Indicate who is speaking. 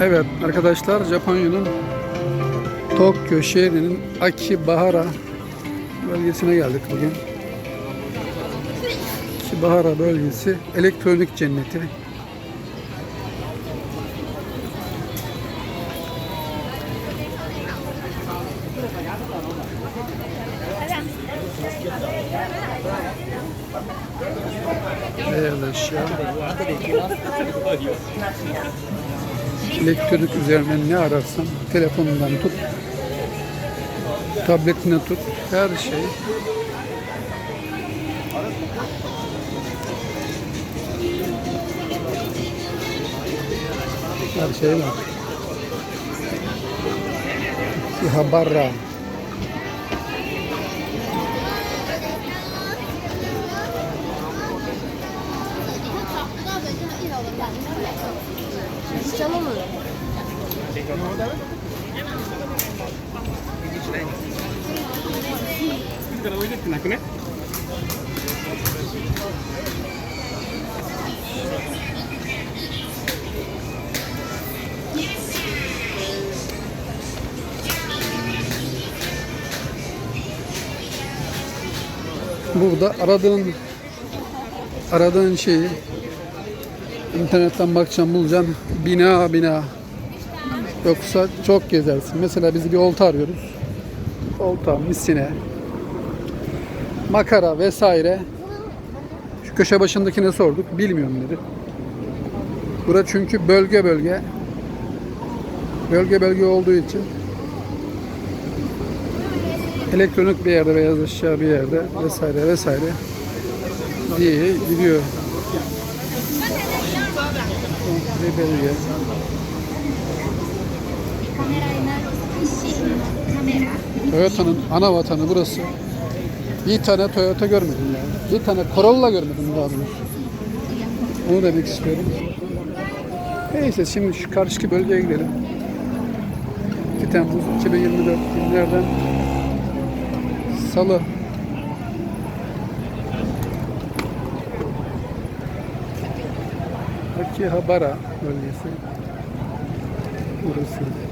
Speaker 1: Evet arkadaşlar Japonya'nın Tokyo şehrinin Akibahara bölgesine geldik bugün. Akibahara bölgesi elektronik cenneti. Beyaz eşya. Elektronik üzerinden ne ararsan telefonundan tut, tabletine tut, her şey. Her şey var. Akihabara. Burada aradığın aradığın şeyi internetten bakacaksın bulacaksın bina bina yoksa çok gezersin. Mesela biz bir olta arıyoruz. Olta, misine, makara vesaire. Şu köşe başındakine sorduk. Bilmiyorum dedi. Bura çünkü bölge bölge bölge bölge olduğu için elektronik bir yerde beyaz eşya bir yerde vesaire vesaire diye gidiyor.
Speaker 2: Ve.
Speaker 1: Toyota'nın ana vatanı burası. Bir tane Toyota görmedim ya. Bir tane Corolla görmedim daha doğrusu. Onu demek istiyorum. Neyse şimdi şu karşıki bölgeye gidelim. 2 Temmuz 2024 günlerden Salı Akihabara bölgesi. Burası.